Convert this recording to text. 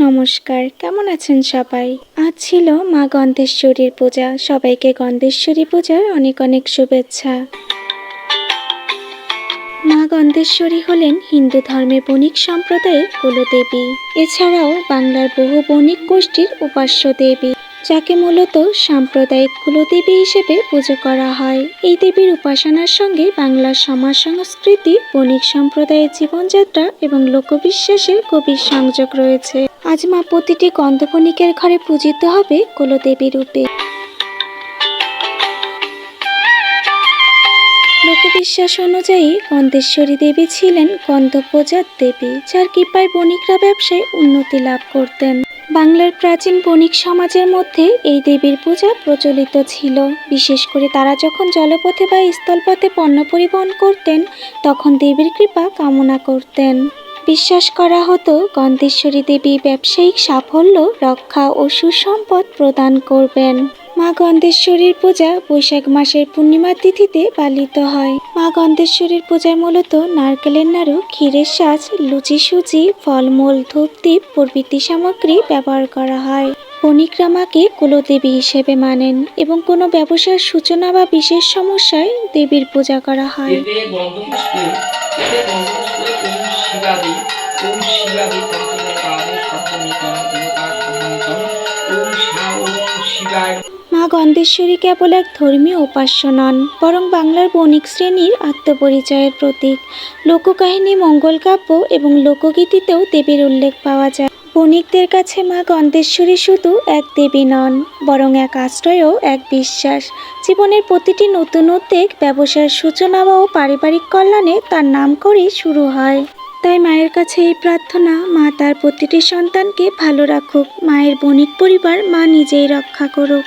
নমস্কার, কেমন আছেন সবাই? আজ ছিল মা গন্ধেশ্বরীর পূজা। সবাইকে গন্ধেশ্বরী পূজার অনেক অনেক শুভেচ্ছা। মা গন্ধেশ্বরী হলেন হিন্দু ধর্মে বণিক সম্প্রদায়ের কুলদেবী। এছাড়াও বাংলার বহু বণিক গোষ্ঠীর উপাস্য দেবী। যাকে মূলত সাম্প্রদায়িক কুলদেবী হিসেবে পুজো করা হয়। এই দেবীর উপাসনার সঙ্গে বাংলার সমাজ সংস্কৃতি, বণিক সম্প্রদায়ের জীবনযাত্রা এবং লোকবিশ্বাসের গভীর সংযোগ রয়েছে। আজ মা প্রতিটি গন্ধবণিকের ঘরে পূজিত হবে কুলদেবী রূপে। লোকবিশ্বাস অনুযায়ী গন্ধেশ্বরী দেবী ছিলেন গন্ধপ্রজাত দেবী, যার কৃপায় বণিকরা ব্যবসায় উন্নতি লাভ করতেন। বাংলার প্রাচীন বণিক সমাজের মধ্যে এই দেবীর পূজা প্রচলিত ছিল। বিশেষ করে তারা যখন জলপথে বা স্থলপথে পণ্য পরিবহন করতেন, তখন দেবীর কৃপা কামনা করতেন। বিশ্বাস করা হতো গন্ধেশ্বরী দেবী ব্যবসায়িক সাফল্য, রক্ষা ও সুসম্পদ প্রদান করবেন। মা গন্ধেশ্বরীর পূজা বৈশাখ মাসের পূর্ণিমা তিথিতে পালিত হয়। মা গন্ধেশ্বরীর পূজায় মূলত নারকেলের নাড়ু, ক্ষীরের সাজ, লুচি সুজি, ফলমূল, ধূপদীপ প্রভৃতি সামগ্রী ব্যবহার করা হয়। বণিকরা মাকে কুলদেবী হিসেবে মানেন এবং কোনো ব্যবসার সূচনা বা বিশেষ সমস্যায় দেবীর পূজা করা হয়। শিবায়। মা গন্ধেশ্বরী কেবল এক ধর্মীয় উপাস্য নন, বরং বাংলার বণিক শ্রেণির আত্মপরিচয়ের প্রতীক। লোককাহিনী, মঙ্গল কাব্য এবং লোকগীতিতেও দেবীর উল্লেখ পাওয়া যায়। বণিকদের কাছে মা গন্ধেশ্বরী শুধু এক দেবী নন, বরং এক আশ্রয় ও এক বিশ্বাস। জীবনের প্রতিটি নতুন উদ্যোগ ব্যবসার সূচনা ও পারিবারিক কল্যাণে তার নাম করেই শুরু হয়। তাই মায়ের কাছে এই প্রার্থনা, মা তার প্রতিটি সন্তানকে ভালো রাখুক, মায়ের বণিক পরিবার মা নিজেই রক্ষা করুক।